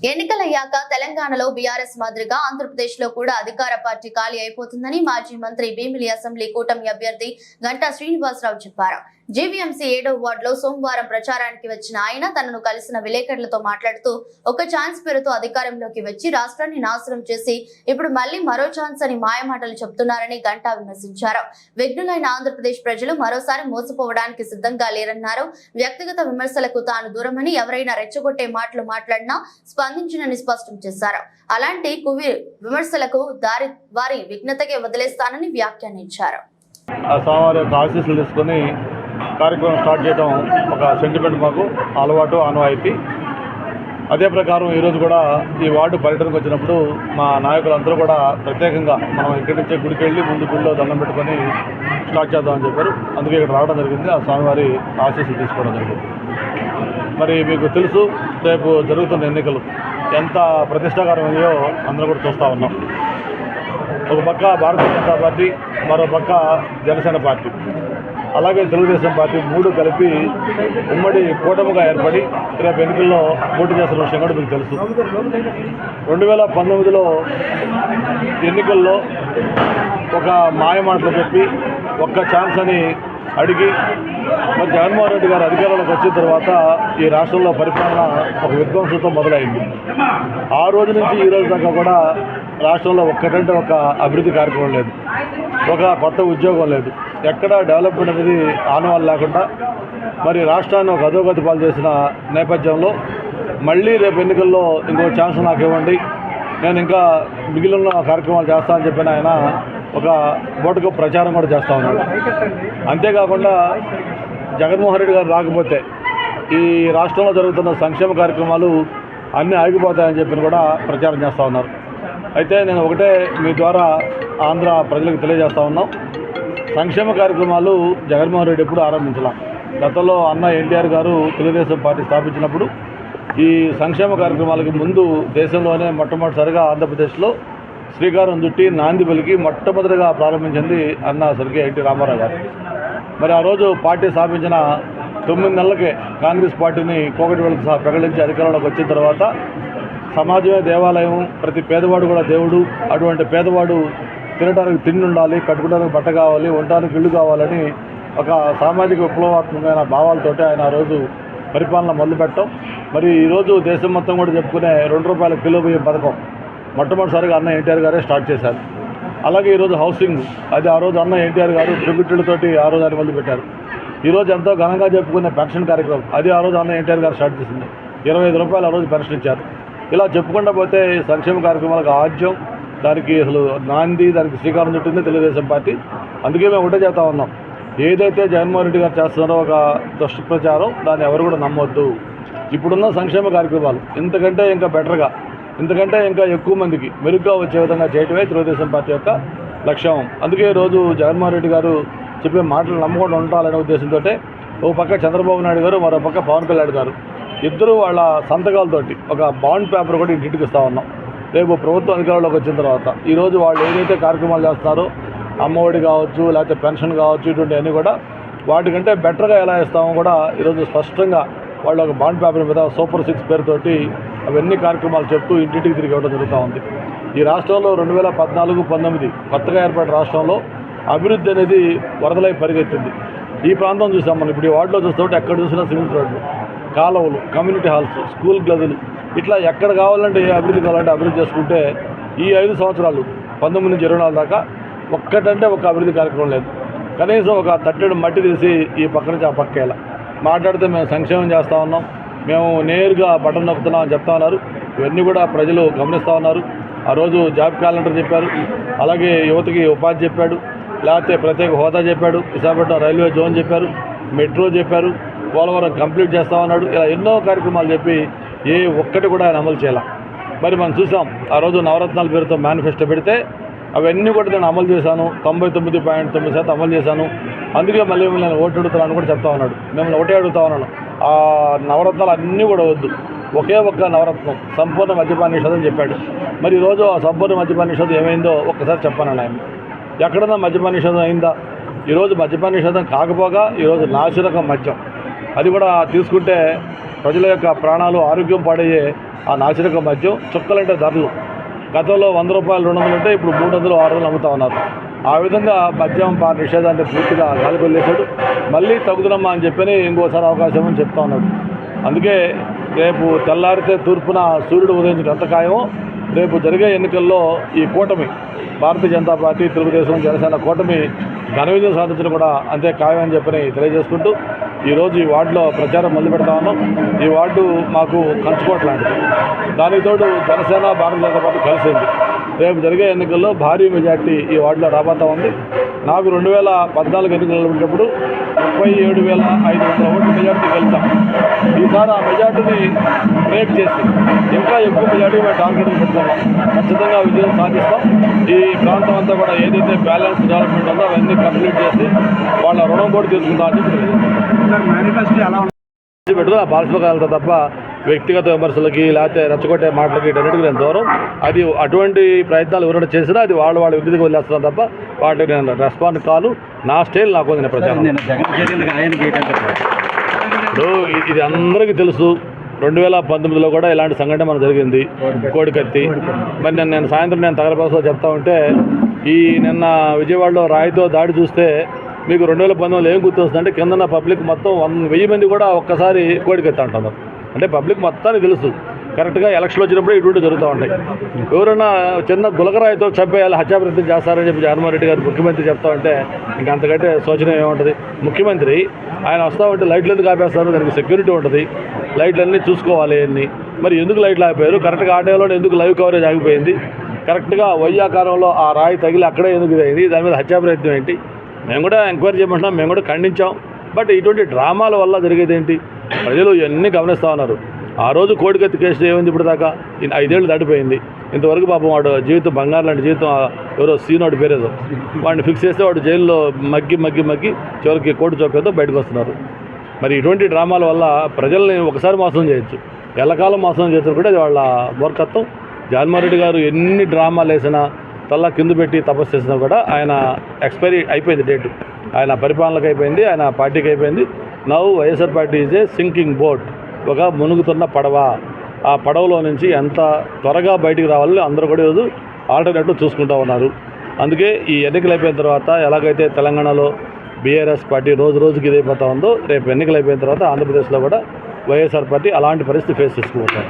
ఎన్నికలయ్యాక తెలంగాణలో బీఆర్ఎస్ మాదిరిగా ఆంధ్రప్రదేశ్లో కూడా అధికార పార్టీ ఖాళీ అయిపోతుందని మాజీ మంత్రి భీమిలి అసెంబ్లీ కూటమి అభ్యర్థి గంటా శ్రీనివాసరావు చెప్పారు. జీవీఎంసీ ఏడో వార్డులో సోమవారం ప్రచారానికి వచ్చిన ఆయన తనను కలిసిన విలేకరులతో మాట్లాడుతూ ఒక ఛాన్స్ పేరుతో అధికారంలోకి వచ్చి రాష్ట్రాన్ని నాశనం చేసి ఇప్పుడు మళ్ళీ మరో ఛాన్స్ అని మాయమాటలు చెప్తున్నారని గంటా విమర్శించారు. విఘ్నులైన ఆంధ్రప్రదేశ్ ప్రజలు మరోసారి మోసపోవడానికి సిద్ధంగా లేరన్నారు. వ్యక్తిగత విమర్శలకు తాను దూరమని ఎవరైనా రెచ్చగొట్టే మాటలు మాట్లాడినా స్పందించినని స్పష్టం చేశారు. అలాంటి కువి విమర్శలకు దారి వారి విఘ్నతకే వదిలేస్తానని వ్యాఖ్యానించారు. ఆ స్వామివారి యొక్క ఆశీస్సులు తీసుకొని కార్యక్రమం స్టార్ట్ చేయడం ఒక సెంటిమెంట్ మాకు అలవాటు ఆనవాయితీ. అదే ప్రకారం ఈరోజు కూడా ఈ వార్డు పర్యటనకు వచ్చినప్పుడు మా నాయకులందరూ కూడా ప్రత్యేకంగా మనం ఇక్కడి నుంచే గుడికి వెళ్ళి ముందు గుడిలో దండం పెట్టుకొని స్టార్ట్ చేద్దామని చెప్పారు. అందుకే ఇక్కడ రావడం జరిగింది. ఆ స్వామివారి ఆశీస్సులు తీసుకోవడం జరిగింది. మరి మీకు తెలుసు రేపు జరుగుతున్న ఎన్నికలు ఎంత ప్రతిష్టాకరమయ్యో అందరూ కూడా చూస్తూ ఉన్నాం. ఒక పక్క భారతీయ జనతా పార్టీ మరో పక్క జనసేన పార్టీ. అలాగే తెలుగుదేశం పార్టీ మూడు కలిపి ఉమ్మడి కూటమిగా ఏర్పడి రేపు ఎన్నికల్లో పోటీ చేస్తున్న విషయం కూడా మీకు తెలుసు. రెండు వేల పంతొమ్మిదిలో ఎన్నికల్లో ఒక మాయ మాటలు చెప్పి ఒక్క ఛాన్స్ అని అడిగి మరి జగన్మోహన్ రెడ్డి గారు అధికారంలోకి వచ్చిన తర్వాత ఈ రాష్ట్రంలో పరిపాలన ఒక విధ్వంసంతో మొదలైంది. ఆ రోజు నుంచి ఈ రోజు దాకా కూడా రాష్ట్రంలో ఒక్కటంటే ఒక అభివృద్ధి కార్యక్రమం లేదు. ఒక కొత్త ఉద్యోగం లేదు. ఎక్కడ డెవలప్మెంట్ అనేది ఆనవాళ్ళు లేకుండా మరి రాష్ట్రాన్ని ఒక అధోగతి పాలు చేసిన నేపథ్యంలో మళ్ళీ రేపు ఎన్నికల్లో ఇంకో ఛాన్స్ నాకు ఇవ్వండి. నేను ఇంకా మిగిలిన కార్యక్రమాలు చేస్తానని చెప్పిన ఆయన ఒక బోటుకు ప్రచారం కూడా చేస్తూ ఉన్నాడు. అంతేకాకుండా జగన్మోహన్ రెడ్డి గారు రాకపోతే ఈ రాష్ట్రంలో జరుగుతున్న సంక్షేమ కార్యక్రమాలు అన్నీ ఆగిపోతాయని చెప్పి కూడా ప్రచారం చేస్తూ ఉన్నారు. అయితే నేను ఒకటే మీ ద్వారా ఆంధ్ర ప్రజలకు తెలియజేస్తూ ఉన్నాం. సంక్షేమ కార్యక్రమాలు జగన్మోహన్ రెడ్డి ఎప్పుడు ఆరంభించలాం. గతంలో అన్న ఎన్టీఆర్ గారు తెలుగుదేశం పార్టీ స్థాపించినప్పుడు ఈ సంక్షేమ కార్యక్రమాలకు ముందు దేశంలోనే మొట్టమొదటిసారిగా ఆంధ్రప్రదేశ్లో శ్రీకారం చుట్టి నాంది పలికి మొట్టమొదటిగా ప్రారంభించింది అన్న స్వర్గీయ ఎన్టీ రామారావు గారు. మరి ఆ రోజు పార్టీ స్థాపించిన తొమ్మిది నెలలకే కాంగ్రెస్ పార్టీని కోకటి వెళ్ళి సహా ప్రకటించి అధికారంలోకి వచ్చిన తర్వాత సమాజమే దేవాలయం ప్రతి పేదవాడు కూడా దేవుడు అటువంటి పేదవాడు తినడానికి తిండి ఉండాలి కట్టుకోవడానికి బట్ట కావాలి ఉండడానికి ఇల్లు కావాలని ఒక సామాజిక విప్లవాత్మకమైన భావాలతోటి ఆయన ఆ రోజు పరిపాలన మొదలుపెట్టడం మరి ఈరోజు దేశం మొత్తం కూడా చెప్పుకునే రెండు రూపాయల కిలో బియ్యం పథకం మొట్టమొదటిసారిగా అన్న ఎన్టీఆర్ గారే స్టార్ట్ చేశారు. అలాగే ఈరోజు హౌసింగ్ అది ఆ రోజు అన్న ఎన్టీఆర్ గారు ట్రిబ్యూటర్లతోటి ఆ రోజు ఆయన మొదలుపెట్టారు ఈరోజు ఎంతో ఘనంగా చెప్పుకునే పెన్షన్ కార్యక్రమం అది ఆ రోజు అన్న ఎన్టీఆర్ గారు స్టార్ట్ చేసింది. ఇరవై ఐదు రూపాయలు ఆ రోజు పెన్షన్ ఇచ్చారు. ఇలా చెప్పుకుండా పోతే ఈ సంక్షేమ కార్యక్రమాలకు ఆద్యం దానికి అసలు నాంది దానికి శ్రీకారం చుట్టింది తెలుగుదేశం పార్టీ. అందుకే మేము ఒకటే చేస్తా ఉన్నాం. ఏదైతే జగన్మోహన్ రెడ్డి గారు చేస్తున్నారో ఒక దుష్ప్రచారం దాన్ని ఎవరు కూడా నమ్మొద్దు. ఇప్పుడున్న సంక్షేమ కార్యక్రమాలు ఇంతకంటే ఇంకా బెటర్గా ఇంతకంటే ఇంకా ఎక్కువ మందికి మెరుగ్గా వచ్చే విధంగా చేయటమే తెలుగుదేశం పార్టీ యొక్క లక్ష్యం. అందుకే ఈరోజు జగన్మోహన్ రెడ్డి గారు చెప్పే మాటలు నమ్మకుండా ఉండాలనే ఉద్దేశంతో ఓ పక్క చంద్రబాబు నాయుడు గారు మరో పక్క పవన్ కళ్యాణ్ గారు. ఇద్దరు వాళ్ళ సంతకాలతోటి ఒక బాండ్ పేపర్ కూడా ఇంటికి ఇస్తా ఉన్నాం. రేపు ప్రభుత్వం అధికారంలోకి వచ్చిన తర్వాత ఈరోజు వాళ్ళు ఏదైతే కార్యక్రమాలు చేస్తున్నారో అమ్మఒడి కావచ్చు లేకపోతే పెన్షన్ కావచ్చు ఇటువంటివన్నీ కూడా వాటికంటే బెటర్గా ఎలా ఇస్తామో కూడా ఈరోజు స్పష్టంగా వాళ్ళు ఒక బాండ్ పేపర్ మీద సూపర్ సిక్స్ పేరుతోటి అవన్నీ కార్యక్రమాలు చెప్తూ ఇంటింటికి తిరిగి ఇవ్వడం జరుగుతూ ఉంది. ఈ రాష్ట్రంలో రెండు వేల పద్నాలుగు పంతొమ్మిది కొత్తగా ఏర్పడిన రాష్ట్రంలో అభివృద్ధి అనేది వరదలై పరిగెత్తింది. ఈ ప్రాంతం చూసాం మనం. ఇప్పుడు ఈ వార్డులో చూస్తుంటే ఎక్కడ చూసినా సిమెంట్ రోడ్లు కాలువలు కమ్యూనిటీ హాల్స్ స్కూల్ గదులు. ఇట్లా ఎక్కడ కావాలంటే ఏ అభివృద్ధి కావాలంటే అభివృద్ధి చేసుకుంటే ఈ ఐదు సంవత్సరాలు పంతొమ్మిది నుంచి ఇరవై నాలుగు దాకా ఒక్కటంటే ఒక అభివృద్ధి కార్యక్రమం లేదు. కనీసం ఒక తట్టెడు మట్టి తీసి ఈ పక్క నుంచి ఆ పక్కేలా మాట్లాడితే మేము సంక్షేమం చేస్తూ ఉన్నాం. మేము నేరుగా బటన్ నొక్కుతున్నాం అని చెప్తా ఉన్నారు. ఇవన్నీ కూడా ప్రజలు గమనిస్తూ ఉన్నారు. ఆ రోజు జాబ్ క్యాలెండర్ చెప్పారు. అలాగే యువతకి ఉపాధి చెప్పాడు. లేకపోతే ప్రత్యేక హోదా చెప్పాడు. విశాఖపట్నం రైల్వే జోన్ చెప్పారు. మెట్రో చెప్పారు. పోలవరం కంప్లీట్ చేస్తా ఉన్నాడు. ఇలా ఎన్నో కార్యక్రమాలు చెప్పి ఏ ఒక్కటి కూడా ఆయన అమలు చేయాల. మరి మనం చూసాం ఆ రోజు నవరత్నాల పేరుతో మేనిఫెస్టో పెడితే అవన్నీ కూడా నేను అమలు చేశాను. తొంభై తొమ్మిది పాయింట్ తొమ్మిది శాతం అమలు చేశాను. అందుకే మళ్ళీ మిమ్మల్ని నేను ఓటు అడుగుతున్నాను కూడా చెప్తా ఉన్నాడు. మిమ్మల్ని ఒకటే అడుగుతా ఉన్నాను. ఆ నవరత్నాలు అన్నీ కూడా వద్దు. ఒకే ఒక్క నవరత్నం సంపూర్ణ మద్యపాన అని చెప్పాడు. మరి ఈరోజు ఆ సంపూర్ణ మద్యపాన ఏమైందో ఒక్కసారి చెప్పాను ఆయన ఎక్కడన్నా మద్యపానిషేధం అయిందా? ఈరోజు మద్యపానిషేధం కాకపోగా ఈరోజు నాసిరకం మద్యం. అది కూడా తీసుకుంటే ప్రజల యొక్క ప్రాణాలు ఆరోగ్యం పాడయ్యే ఆ నాసిరకం మద్యం చుక్కలంటే ధరలు. గతంలో వంద రూపాయలు రెండు వందలు ఉంటే ఇప్పుడు మూడు వందలు ఆరు వందలు అమ్ముతా ఉన్నారు. ఆ విధంగా మద్యం పా నిషేధాన్ని పూర్తిగా కాలుకొల్లేశాడు మళ్ళీ తగుదనమ్మా అని చెప్పని ఇంకోసారి అవకాశం అని చెప్తా ఉన్నాడు. అందుకే రేపు తెల్లారితే తూర్పున సూర్యుడు ఉదయించడం ఎంత ఖాయమో రేపు జరిగే ఎన్నికల్లో ఈ కూటమి భారతీయ జనతా పార్టీ తెలుగుదేశం జనసేన కూటమి ఘన విజయం సాధించడం కూడా అంతే ఖాయం అని చెప్పని తెలియజేసుకుంటూ ఈరోజు ఈ వార్డులో ప్రచారం మొదలు పెడతా ఉన్నాం. ఈ వార్డు మాకు కంచుకోట దానితోడు దానికి తోడు జనసేన భారతీయ జనతా పార్టీ కలిసింది. రేపు జరిగే ఎన్నికల్లో భారీ మెజార్టీ ఈ వార్డులో రాబోతా ఉంది. నాకు రెండు వేల పద్నాలుగు ఎన్నికలు నిలబడినప్పుడు ముప్పై ఏడు వేల ఐదు వందల ఓట్ల మెజార్టీ గెలుస్తాం ఈసారి ఆ మెజార్టీని బ్రేక్ చేసి ఇంకా ఎక్కువ మెజార్టీ మేము టార్గెట్ పెడుతున్నాం. ఖచ్చితంగా విజయం సాధిస్తాం. ఈ ప్రాంతం అంతా కూడా ఏదైతే బ్యాలెన్స్ డెవలప్మెంట్ ఉందో అవన్నీ కంప్లీట్ చేసి వాళ్ళ రుణం కూడా తీసుకుందామని చెప్పి పెట్టుకుని ఆ వెళ్తా తప్ప వ్యక్తిగత విమర్శలకి లేకపోతే రెచ్చగొట్టే మాటలకి వీటన్నిటికీ నేను దూరం. అది అటువంటి ప్రయత్నాలు ఎవరైనా చేసినా అది వాళ్ళు వాళ్ళ విధికి వదిలేస్తున్నాను తప్ప వాటికి నేను రెస్పాండ్ కాను. నా స్టైల్ నాకు నేను ప్రచారం. ఇప్పుడు ఇది అందరికీ తెలుసు. రెండు వేల పంతొమ్మిదిలో కూడా ఇలాంటి సంఘటన మనకు జరిగింది. కోడికత్తి. మరి నేను నేను సాయంత్రం నేను తగలపాసలో చెప్తా ఉంటే ఈ నిన్న విజయవాడలో రాయితో దాడి చూస్తే మీకు రెండు వేల పంతొమ్మిదిలో ఏం గుర్తొస్తుందంటే కిందన్న పబ్లిక్ మొత్తం వంద వెయ్యి మంది కూడా ఒక్కసారి కోడికత్తి అంటున్నారు. అంటే పబ్లిక్ మొత్తానికి తెలుసు. కరెక్ట్గా ఎలక్షన్లు వచ్చినప్పుడు ఇటువంటి జరుగుతూ ఉంటాయి. ఎవరైనా చిన్న గులకరాయితో చంపేయాలి హత్యాప్రయత్నం చేస్తారని చెప్పి జగన్మోహన్ రెడ్డి గారు ముఖ్యమంత్రి చెప్తా ఉంటే ఇంకా అంతకంటే శోచనీయం ఏముంటుంది? ముఖ్యమంత్రి ఆయన వస్తా ఉంటే లైట్లు ఎందుకు ఆపేస్తారు? దానికి సెక్యూరిటీ ఉంటుంది. లైట్లు అన్నీ చూసుకోవాలి అన్ని మరి ఎందుకు లైట్లు ఆపారు? కరెక్ట్గా ఆ టైంలో ఎందుకు లైవ్ కవరేజ్ ఆగిపోయింది? కరెక్ట్గా వయ్యాకారంలో ఆ రాయి తగిలి అక్కడే ఎందుకు ఇదైంది? దాని మీద హత్యాప్రయత్నం ఏంటి? మేము కూడా ఎంక్వైరీ చేయమంటున్నాం మేము కూడా ఖండించాం. బట్ ఇటువంటి డ్రామాల వల్ల జరిగేది ఏంటి? ప్రజలు ఇవన్నీ గమనిస్తూ ఉన్నారు. ఆ రోజు కోడికత్తి కేసు ఏమైంది ఇప్పుడు దాకా ఐదేళ్ళు దాటిపోయింది. ఇంతవరకు పాపం వాడు జీవితం బంగారు లాంటి జీవితం ఎవరో సీనోడు పేరేదో. వాడిని ఫిక్స్ చేస్తే వాడు జైల్లో మగ్గి మగ్గి మగ్గి చివరికి కోటి చౌకతో బయటకు వస్తున్నారు. మరి ఇటువంటి డ్రామాల వల్ల ప్రజల్ని ఒకసారి మోసం చేయొచ్చు. ఎల్లకాలం మోసం చేయొచ్చు కూడా అది వాళ్ళ బోర్కత్వం జగన్మోహన్ రెడ్డి గారు ఎన్ని డ్రామాలు వేసినా తల్ల కింద పెట్టి తపస్సు చేసినా కూడా ఆయన ఎక్స్పైరీ అయిపోయింది డేటు. ఆయన పరిపాలనకు అయిపోయింది ఆయన పార్టీకి అయిపోయింది. నవ్వు YSR party is a sinking boat ఒక మునుగుతున్న పడవ. ఆ పడవలో నుంచి ఎంత త్వరగా బయటికి రావాలని అందరూ కూడా ఈరోజు ఆల్టర్నేటివ్ చూసుకుంటూ ఉన్నారు. అందుకే ఈ ఎన్నికలు అయిపోయిన తర్వాత ఎలాగైతే తెలంగాణలో బీఆర్ఎస్ పార్టీ రోజు రోజుకి ఇదైపోతా ఉందో రేపు ఎన్నికలు అయిపోయిన తర్వాత ఆంధ్రప్రదేశ్లో కూడా వైఎస్ఆర్ పార్టీ అలాంటి పరిస్థితి ఫేస్ చేసుకుంటారు